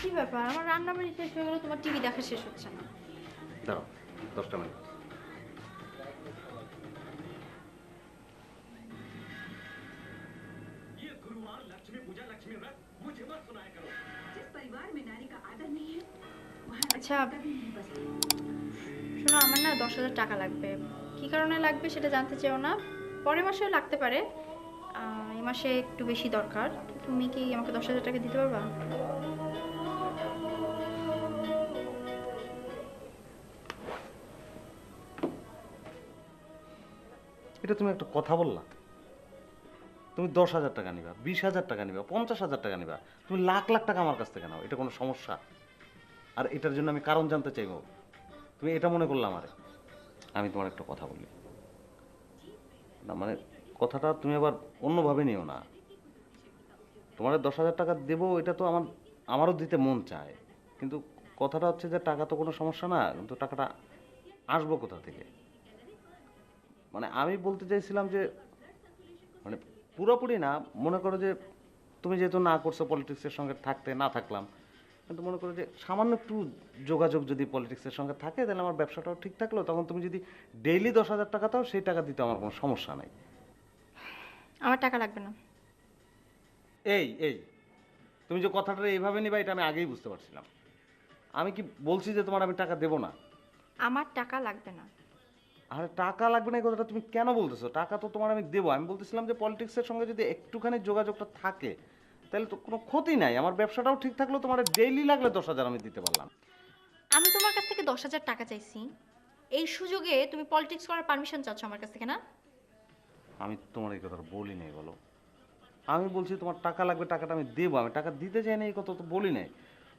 কি ব্যাপার? আমার রান্না বাড়ি শেষ হয়ে গেলো তোমার টিভি দেখা শেষ হচ্ছে না। দাঁড়াও দশটা মিনিট। আচ্ছা শোনো আমার না দশ হাজার টাকা লাগবে। কি কারণে লাগবে সেটা জানতে চাও না। পরের মাসেও লাগতে পারে। এ মাসে একটু বেশি দরকার। তুমি কি আমাকে দশ হাজার টাকা দিতে পারবা? এটা তুমি একটা কথা বললা। তুমি দশ হাজার টাকা নিবা, বিশ হাজার টাকা নিবা, পঞ্চাশ হাজার টাকা নিবা, তুমি লাখ লাখ টাকা আমার কাছ থেকে নাও, এটা কোনো সমস্যা। আর এটার জন্য আমি কারণ জানতে চাইব। তুমি এটা মনে করলাম আরে আমি তোমার একটা কথা বলি। না মানে কথাটা তুমি আবার অন্যভাবে নিও না। তোমার দশ হাজার টাকা দেবো, এটা তো আমার, আমারও দিতে মন চায়। কিন্তু কথাটা হচ্ছে যে টাকা তো কোনো সমস্যা না, কিন্তু টাকাটা আসব কোথা থেকে? মানে আমি বলতে চাইছিলাম যে মানে পুরোপুরি না মনে করো যে তুমি যেহেতু না করছ পলিটিক্সের সঙ্গে থাকতে না থাকলাম কিন্তু মনে করো যে সামান্য একটু যোগাযোগ যদি পলিটিক্সের সঙ্গে থাকে তাহলে আমার ব্যবসাটাও ঠিক থাকল। তখন তুমি যদি ডেইলি দশ হাজার টাকা দাও সেই টাকা দিতে আমার কোনো সমস্যা নাই। আমার টাকা লাগবে না। এই এই তুমি যে কথাটা এইভাবে নিবা এটা আমি আগেই বুঝতে পারছিলাম। আমি কি বলছি যে তোমার আমি টাকা দেবো না? আমার টাকা লাগবে না। আরে টাকা লাগবে না এই কথাটা তুমি কেন বলতেছো? টাকা তো তোমার আমি দেবো। আমি বলতেছিলাম যে পলিটিক্সের সঙ্গে যদি একটুখানি যোগাযোগটা থাকে তাহলে তো কোনো ক্ষতি নাই। আমার ব্যবসাটাও ঠিক থাকল তোমার ডেইলি লাগলে দশ হাজার আমি দিতে পারলাম। আমি তোমার কাছ থেকে দশ হাজার টাকা চাইছি। এই সুযোগে তুমি পলিটিক্স করার পারমিশন চাচ্ছ আমার কাছ থেকে না? আমি তোমার এই কথাটা বলি নাই বলো। আমি বলছি তোমার টাকা লাগবে টাকাটা আমি দেবো। আমি টাকা দিতে চাই না এই কথা তো বলি নাই।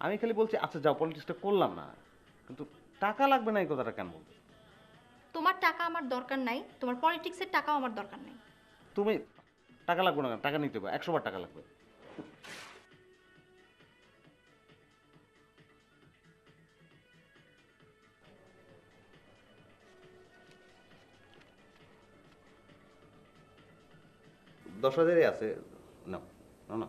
আমি খালি বলছি আচ্ছা যাও পলিটিক্সটা করলাম না। কিন্তু টাকা লাগবে না এই কথাটা কেন বলছো তোমার টাকা আমার দরকার নাই তোমার পলিটিক্সের টাকাও আমার দরকার নাই। তুমি টাকা লাগবে না? টাকা নিতে হবে একশো বার টাকা লাগবে। দশ হাজারই আছে। না না না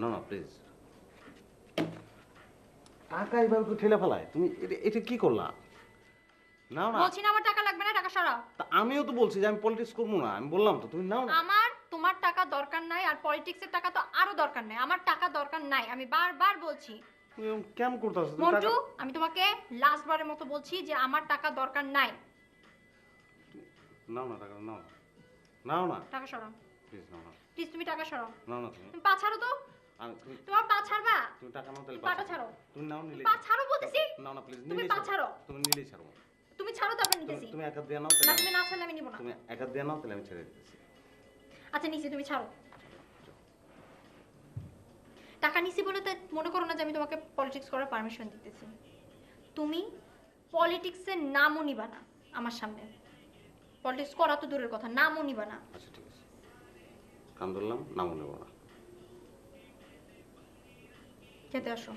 না না প্লিজ টাকা এইভাবে কেউ ঠেলে ফেলায়। তুমি এটা- এটা কি করলা? নাও না। বলছি না আমার টাকা লাগবে না টাকা সরাও। তা আমিও তো বলছি যে আমি পলিটিক্স করব না আমি বললাম তো তুমি নাও না। আমার তোমার টাকা দরকার নাই আর পলিটিক্সের টাকা তো আরও দরকার নাই। আমার টাকা দরকার নাই আমি বারবার বলছি। তুমি এরকম কেমন করতেছো তুমি মন্টু আমি তোমাকে লাস্ট বারের মতো বলছি যে আমার টাকা দরকার নাই। নাও না টাকা নাও। না নাও না। টাকা সরাও। প্লিজ নাও না। প্লিজ তুমি টাকা সরাও। নাও না তুমি। তুমি পা ছাড়ো তো। তোমার পা ছাড়বা? তুমি টাকা নাও তাহলে পাটা ছাড়ো। তুমি নাও নিলে। পা ছাড়ো বলতেছি? নাও না প্লিজ তুমি পা ছাড়ো। তুমি নিলেই ছাড়ো। তুমি ছাড়ো তারপর নিতেছি। তুমি একা দিয়ে নাও তাহলে তুমি না ছাড়লে আমি নিব না। তুমি একা দিয়ে নাও তাহলে আমি ছেড়ে দিতেছি। আচ্ছা নিছি তুমি ছাড়ো। টাকা নিছি বলে তো মনে করো না যে আমি তোমাকে পলিটিক্স করার পারমিশন দিতেছি। তুমি পলিটিক্সের নামও নিবা না আমার সামনে। পলিটিক্স করা তো দূরের কথা নামও নিবা না। আচ্ছা ঠিক আছে। কান ধরলাম নামও নেব না। খেতে আসো।